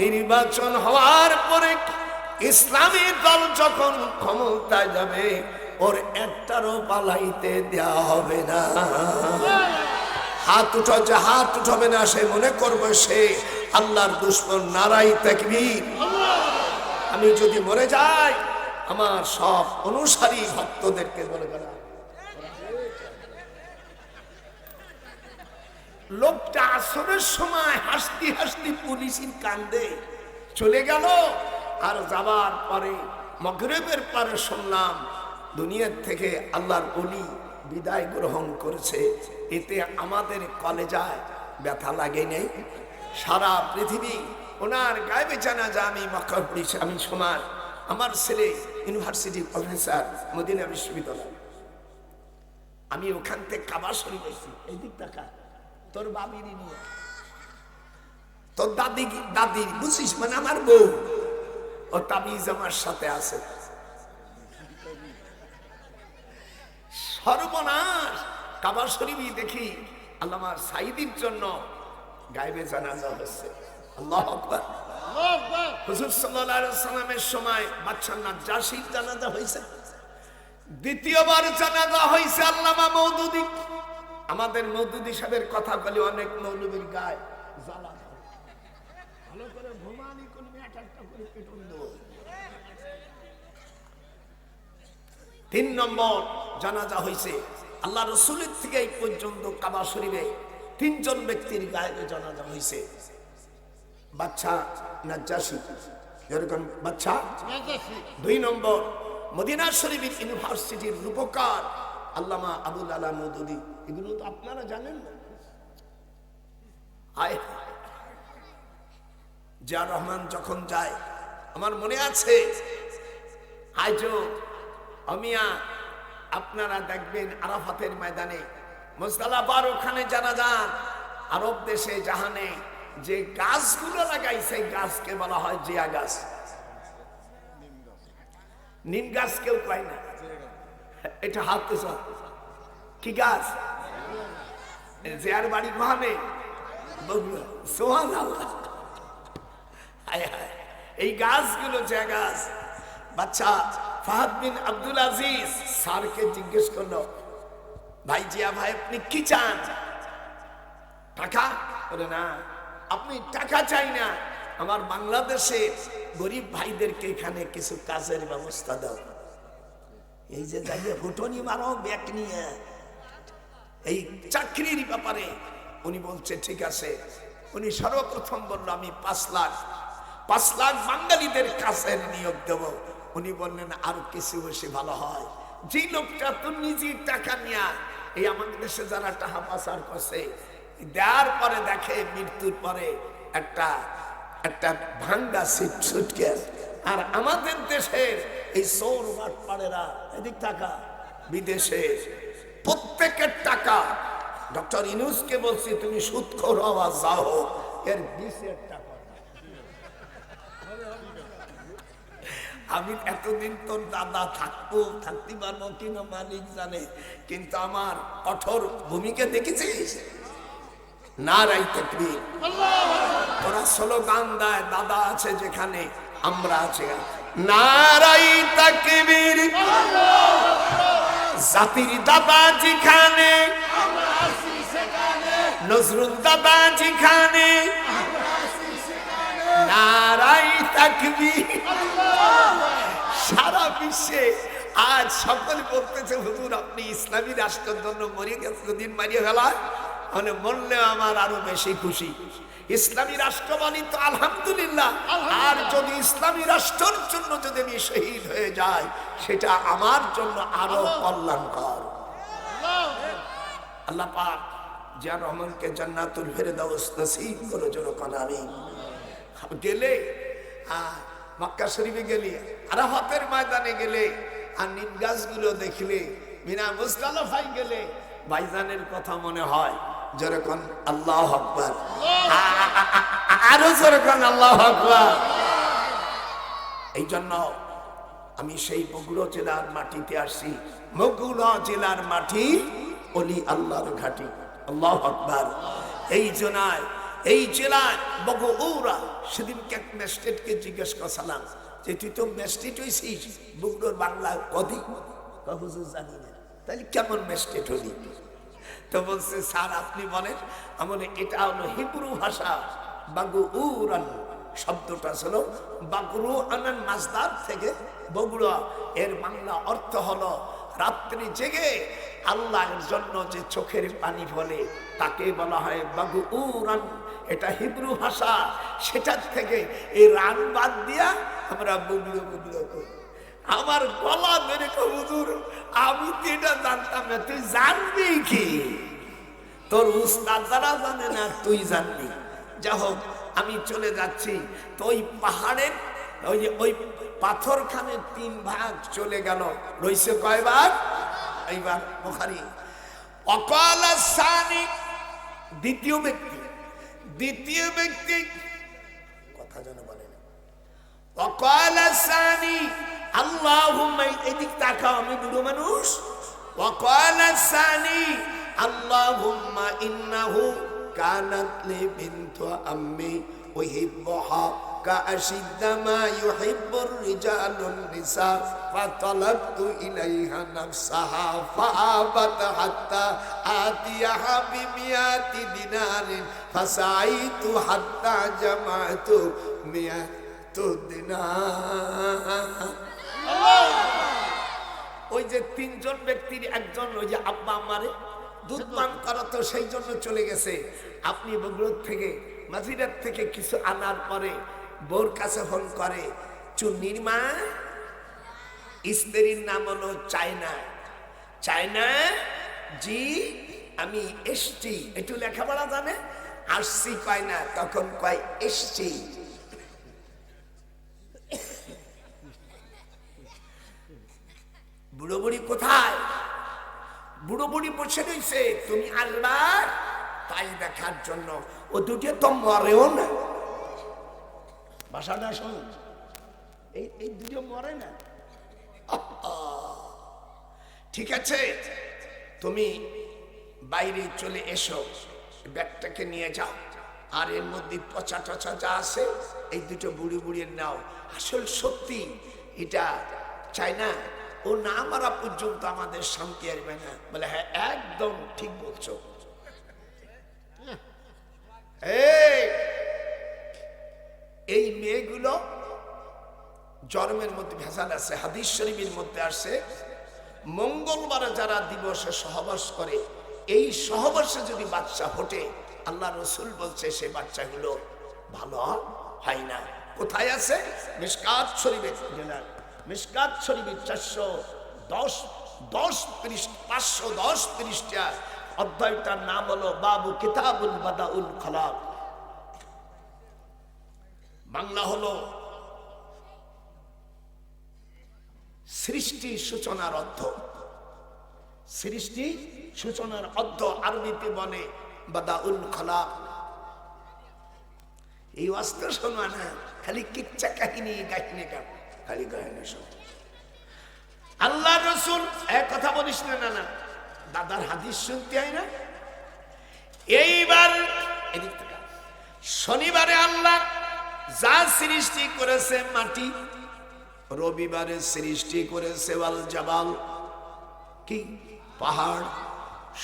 নির্বাচন হওয়ার পরে ইসলামী দল যখন ক্ষমতায় যাবে, ওর একটারও পালাইতে দেওয়া হবে না। হাত উঠো হাত উঠাবে না, সে মনে করবে সে আল্লাহর দুশ্মন, নারাই তাকবীর। আমি যদি মরে যাই, আমার সব অনুসারী ভক্তদেরকে বলে গেলাম লোকটা আসরের সময় হাসতি হাসতি পুলিশের কান্দে চলে গেল। আর যাবার পরে মগরেবের পরে শুনলাম, দুনিয়ার থেকে আল্লাহর অলি বিদায় গ্রহণ করেছে। এতে আমাদের কলেজায় ব্যথা লাগে নেই। সারা পৃথিবী ওনার গায়ে জানা যা আমি মক্কা পড়েছি। আমি সমাজ আমার ছেলে ইউনিভার্সিটি প্রফেসর মদিনা বিশ্ববিদ্যালয়। আমি ওখান থেকে কাবা শরীফ এই দিক টাকা তোর বাবিরই নিয়ে। তোর দাদি দাদি, বুঝিস মানে আমার বউ। ও তাবিজ আমার সাথে আছে। সর্বনাশ। কাবা শরীফই দেখি আল্লামার সাইদির জন্য গায়েবে জানাজা হচ্ছে আল্লাহ আকবার। হুজুর আলাইহি সাল্লামের সময় বাদশাহ নাজ্জাশীর জানাজা হয়েছে। দ্বিতীয়বার জানাজা হয়েছে আল্লামা মওদুদি। আমাদের মওদুদি সাহেবের কথা বলে অনেক মৌলবীর গায়ে জ্বালা ভালো করে ঘুমানি তিন নম্বর জানাজা হয়েছে আল্লাহ রসুলের থেকে এই পর্যন্ত কাবা শরীফে তিনজন ব্যক্তির গায়ে জানাজা হয়েছে বাচ্চা নাজ্জাসী। যেরকম বাচ্চা দুই নম্বর মদিনা শরীফের ইউনিভার্সিটির রূপকার আল্লামা আবুল আলা মদুদি। এগুলো তো আপনারা জানেন না। রহমান যখন যায়, আমার মনে আছে অমিয়া, আপনারা দেখবেন আরাফাতের ময়দানে মোজদালাবার ওখানে জানা যান আরব দেশে জাহানে যে গাছগুলো লাগাই, সেই গাছকে বলা হয় জিয়া গাছ। নিম গাছ কেউ পায় না। এটা হাত কি গাছ? বাড়ি সোহান আল্লাহ। হায় হায়। এই গাছগুলো যে গাছ। বাচ্চা ফাহাদ বিন আব্দুল আজিজ স্যারকে জিজ্ঞেস করল, ভাই জিয়া ভাই, আপনি কি চান? টাকা? বলে, না, আপনি টাকা চাই না। আমার বাংলাদেশে গরিব ভাইদেরকে এখানে কিছু কাজের ব্যবস্থা দাও। এই যে যাইয়ে ফুটনি মারো, ব্যাগ নিয়ে। এই চাকরির ব্যাপারে উনি বলছে, ঠিক আছে। উনি সর্বপ্রথম বলল, আমি পাঁচ লাখ পাঁচ লাখ বাঙালিদের কাছে নিয়োগ দেব। উনি বললেন, আর কিছু বেশি ভালো হয়। যে লোকটা তো নিজের টাকা নিয়ে এই আমাদের দেশে যারা টাকা পাচার করছে, দেওয়ার পরে দেখে মৃত্যুর পরে একটা একটা ভাঙ্গা সিট সুটকেস আর আমাদের দেশের এই সৌর পাড়েরা এদিক টাকা বিদেশে প্রত্যেকের টাকা। ডক্টর ইনুসকে বলছি, তুমি সুৎখর হওয়া যাও এর বিশের টাকা। আমি এতদিন তোর দাদা থাকব, থাকতে পারব কিনা মালিক জানে, কিন্তু আমার কঠোর ভূমিকা দেখেছিস? না রাই থাকবি ওরা স্লোগান দেয়, দাদা আছে যেখানে, আমরা আছি নারাই তাকবীর। জাতির দাবা যেখানে, নজরুল দাবা যেখানে নারাই তাকবীর। সারা বিশ্বে আজ সকল বলতেছে, হুজুর, আপনি ইসলামী রাষ্ট্রের জন্য মরে গেছে দিন মারিয়ে ফেলায়। মানে মরলে আমার আরও বেশি খুশি। ইসলামী রাষ্ট্র মানি তো আলহামদুলিল্লাহ। আর যদি ইসলামী রাষ্ট্রের জন্য যদি আমি শহীদ হয়ে যাই সেটা আমার জন্য আরও কল্যাণকর। আল্লাহ। পাক জিয়া রহমানকে জান্নাতুল ফেরদাউস নসিব করে জনকন আমি গেলে মক্কা শরীফে গেলে আরাফাতের ময়দানে গেলে আর নিম গাছগুলো দেখলে মিনা মুস্তালাফাই গেলে ভাইজানের কথা মনে হয় যেরকম আল্লাহ আকবার। আরও যেরকম আল্লাহ আকবার। এই জন্য আমি সেই বগুড়ো জেলার মাটিতে আসছি। বগুড়া জেলার মাটি অলি আল্লাহর ঘাটি। আল্লাহ আকবার। এই জনায় এই জেলায় বগুড়া সেদিনকে এক ম্যাজিস্ট্রেটকে জিজ্ঞেস করছিলাম যে তুই তো ম্যাজিস্ট্রেট হয়েছিস বুগড়োর বাংলা কদি হুজুর জানি না। তাহলে কেমন ম্যাজিস্ট্রেট হলি? তো বলছে, স্যার, আপনি বলেন আমার এটা হলো হিব্রু ভাষা বাগু উরান শব্দটা ছিল। বাগরু আনান মাসদার থেকে বগুড়া। এর বাংলা অর্থ হলো, রাত্রি জেগে আল্লাহর জন্য যে চোখের পানি ফলে, তাকে বলা হয় বাগু উরান। এটা হিব্রু ভাষা। সেটার থেকে এই রান বাদ দিয়া আমরা বুগলো বুগলো করি। আমার গলা বেড়ে হুজুর, আমি তো এটা জানতাম না, তুই জানবি কি? তোর উস্তাদ যারা জানে না, তুই জানবি। যা হোক, আমি চলে যাচ্ছি। তো ওই পাহাড়ের, ওই ওই পাথরখানে তিন ভাগ চলে গেল। রইছে কয়বার? এইবার বোখারি। অকাল সানি, দ্বিতীয় ব্যক্তি। দ্বিতীয় ব্যক্তি, কথা যেন বলেন অকাল সানি الثاني اللهم এদিক তাকাও আমি বুড়ো মানুষ وقال الثاني اللهم إنه كانت لي بنت أمي أحبها كأشد ما يحب الرجال النساء فطلبت إليها نفسها فأبت حتى آتيها بمئات دينار فسعيت حتى جمعت مئات ওই যে তিনজন ব্যক্তির একজন ওই যে আব্বা আমারে দুধ পান করা তো সেই জন্য চলে গেছে। আপনি বগুড় থেকে মাঝিরাত থেকে কিছু আনার পরে বোর কাছে ফোন করে চুন্নির মা স্ত্রীর নাম হলো চায়না। চায়না জি আমি এসছি। একটু লেখাপড়া জানে? আসছি কয় না? তখন কয় এসছি। বুড়ো বুড়ি কোথায়? বুড়ো বুড়ি বসে রয়েছে। তুমি আসবা তাই দেখার জন্য। ও দুটো তো মরেও না। ভাষাটা শোন। এই এই দুটো মরে না। ঠিক আছে। তুমি বাইরে চলে এসো। ব্যাগটাকে নিয়ে যাও। আর এর মধ্যে পচা টচা যা আছে, এই দুটো বুড়ি বুড়িয়ে নাও। আসল সত্যি, এটা চাই না? ও না মারা পর্যন্ত আমাদের শান্তি আসবে না বলে হ্যাঁ একদম ঠিক বলছো। এই মেয়েগুলো জন্মের মধ্যে ভেজাল আছে, হাদিস শরীফের মধ্যে আসে মঙ্গলবারে যারা দিবসে সহবাস করে, এই সহবাসে যদি বাচ্চা ফোটে, আল্লাহ রসুল বলছে, সে বাচ্চাগুলো ভালো হয় না। কোথায় আছে? মিসকাত শরীফে মিসকাত শরীফের চারশো দশ দশ পৃষ্ঠ পাঁচশো দশ পৃষ্ঠা অধ্যায়টার নাম হলো বাবু কিতাবুল বাদাউল খালাক। বাংলা হলো সৃষ্টি সূচনার অর্থ। সৃষ্টি সূচনার অর্থ আরবিতে বলে বাদাউল খালাক। এই অস্ত্র শোনা না খালি কিচ্ছা কাহিনী কাহিনী খালি শোন আল্লাহ রসুল, এক কথা বলিস না না না। দাদার হাদিস শুনতে হয় না। এইবার শনিবারে আল্লাহ যা সৃষ্টি করেছে মাটি, রবিবারে সৃষ্টি করেছে ওয়াল জাবাল, কি? পাহাড়।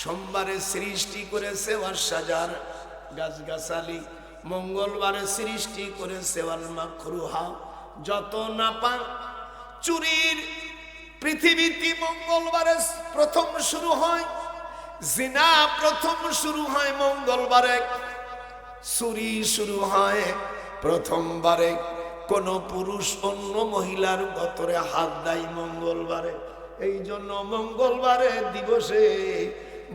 সোমবারে সৃষ্টি করেছে ওয়ার সাজার গাছগাছালি। মঙ্গলবারে সৃষ্টি করেছে ওয়াল মাখরুহা। যত নাপা চুরির পৃথিবীতে মঙ্গলবারে প্রথম শুরু হয়? জিনা প্রথম শুরু হয় মঙ্গলবারে, চুরি শুরু হয় প্রথমবারে। কোন পুরুষ অন্য মহিলার গতরে হাত দেয় মঙ্গলবারে। এই জন্য মঙ্গলবারে দিবসে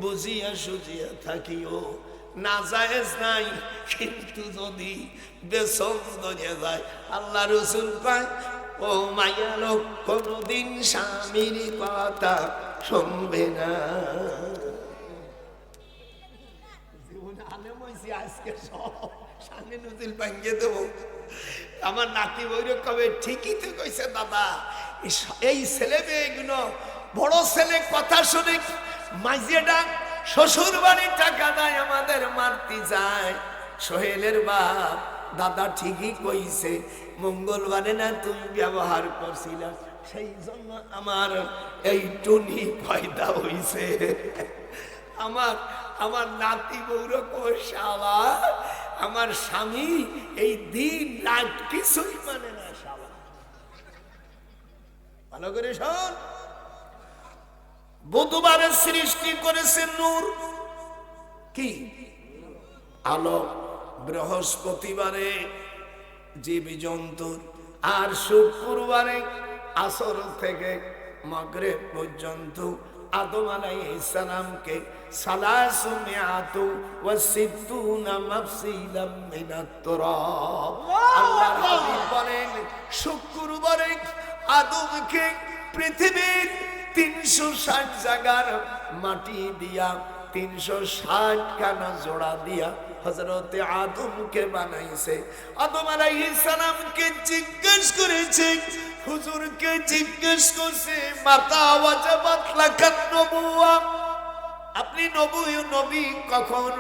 বুঝিয়া সুজিয়া থাকিও। নাই, কিন্তু যদি যায় পায়, ও মায়া কোনদিন স্বামীর কথা না। আজকে সব আমার নাতি কবে ঠিকই তো কইছে, দাদা, এই ছেলে মেয়েগুলো, বড় ছেলে কথা শুনে মাঝিয়েটা শ্বশুর বাড়ির টাকা দেয়, আমাদের মারতে যায়। সোহেলের বাপ, দাদা ঠিকই কইছে, মঙ্গলবারে না তুমি ব্যবহার করছিল, সেই জন্য আমার এই টুনি পয়দা হইছে। আমার আমার নাতি বৌর শালা আমার স্বামী এই দিন রাত কিছুই মানে না, শালা। ভালো করে শোন। বুধবারে সৃষ্টি করেছে নূর। কি? আলো। বৃহস্পতিবারে জীব জন্তুর আর শুক্রবারে আসর থেকে মগরে পর্যন্ত আদম আলাইহিসসালামকে সালাসু মিআতু ওয়া সিত্তুনা মাফসিলাম মিনাত তুরাব। আল্লাহর বলেন, শুক্রবারে আদমকে পৃথিবীর তিনশো ষাট জাগার মাটি দিয়া, তিনশো ষাট খানা জোড়া দিয়া হজরতে আদমকে বানাইছে। আদম আলাইহিস সালামকে জিজ্ঞেস করেছে, হুজুরকে জিজ্ঞেস করছে, মাতা ওয়াজাবাত লাকান নবুয়া। আপনি নবী নবী কখন?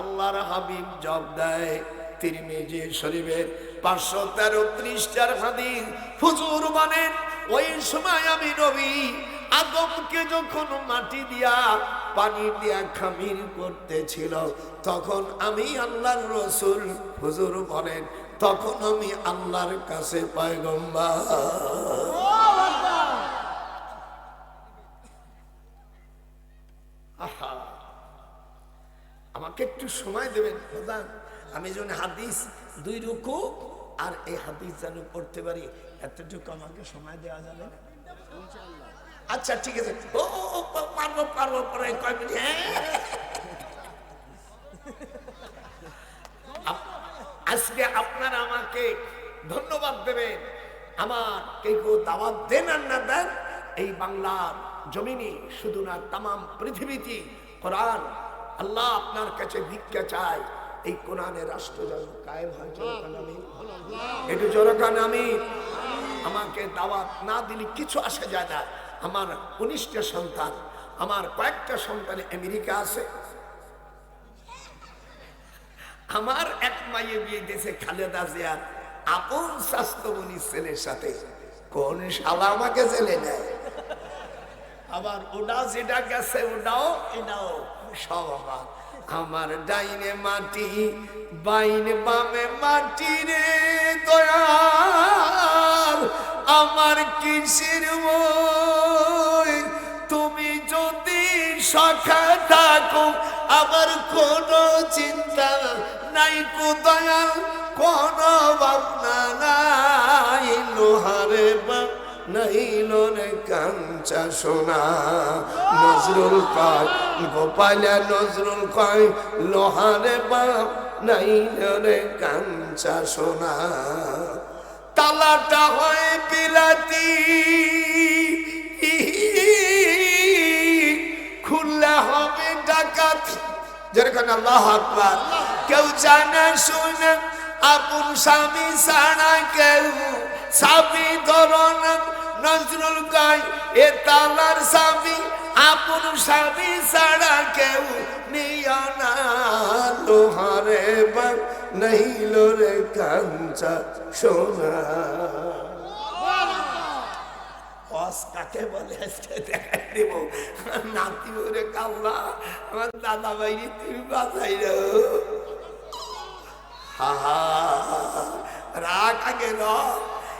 আল্লাহর হাবিব জব দেয়, তিরমিজি শরীফের পাঁচশো তেরো পৃষ্ঠার হাদিস। হুজুর বলেন, ওই সময় আমি নবী আদমকে যখন মাটি দিয়া, পানি দিয়া খামির করতেছিল, তখন আমি আল্লাহর রসুল, হুজুর বলেন, তখন আমি আল্লাহর কাছে পায়গম্বা আহা! আমাকে একটু সময় দেবেন, প্রধান। আমি যেন হাদিস দুই রুকু, আর এই হাদিস যেন পড়তে পারি, এতটুকু আমাকে সময় দেওয়া যাবে? না? আচ্ছা ঠিক আছে। ও পারব পারব, পরে কয় মিনিট? হ্যাঁ। আজকে আপনারা আমাকে ধন্যবাদ দেবেন। আমার কেউ কেউ দাওয়াত দেন আর না দেন, এই বাংলার জমিনে শুধু না তাম পৃথিবীতে কোরআন আল্লাহ আপনার কাছে ভিক্ষা চায়। এই কোরআনের রাষ্ট্র যেন কায়েম হয় জনগণ আমি একটু আমি আমাকে দাওয়াত না দিলে কিছু আসে যায় না। আমার উনিশটা সন্তান, আমার কয়েকটা সন্তান আমেরিকা আছে। আমার এক মাইয়ে বিয়ে দিয়েছে খালেদা জিয়ার আপন স্বাস্থ্যমণি ছেলের সাথে। কোন শালা আমাকে ছেলে নেয়? আবার ওটা যেটা গেছে ওটাও এটাও সব আমার। আমার ডাইনে মাটি, বাইনে বামে মাটি রে দয়াল। আমার কিসের বই আবার কোনো চিন্তা নাই কো দয়াল, কোনো ভাবনা নাই। লোহারে বাপ নাইল রে কাঞ্চা সোনা। নজরুল কয়, গোপালা নজরুল কয়, লোহারে বাপ নাইল রে কাঞ্চা সোনা। তালাটা হয় বিলাতি। খুললে হবে ডাকাত। যেরকম আল্লাহ আকবার। কেউ জানে, শুনে, আপন স্বামী ছাড়া কেউ স্বামী ধরন নজরুল গায় এ তালার স্বামী, আপন স্বামী ছাড়া কেউ নিয় না। বা নহিল রে কাঞ্চা সোনা। হস কাকে বলে আজকে দেখাই দেব নাতি ওরে কাল্লা আমার দাদা ভাই তুমি বাঁচাই রাগ আগে ন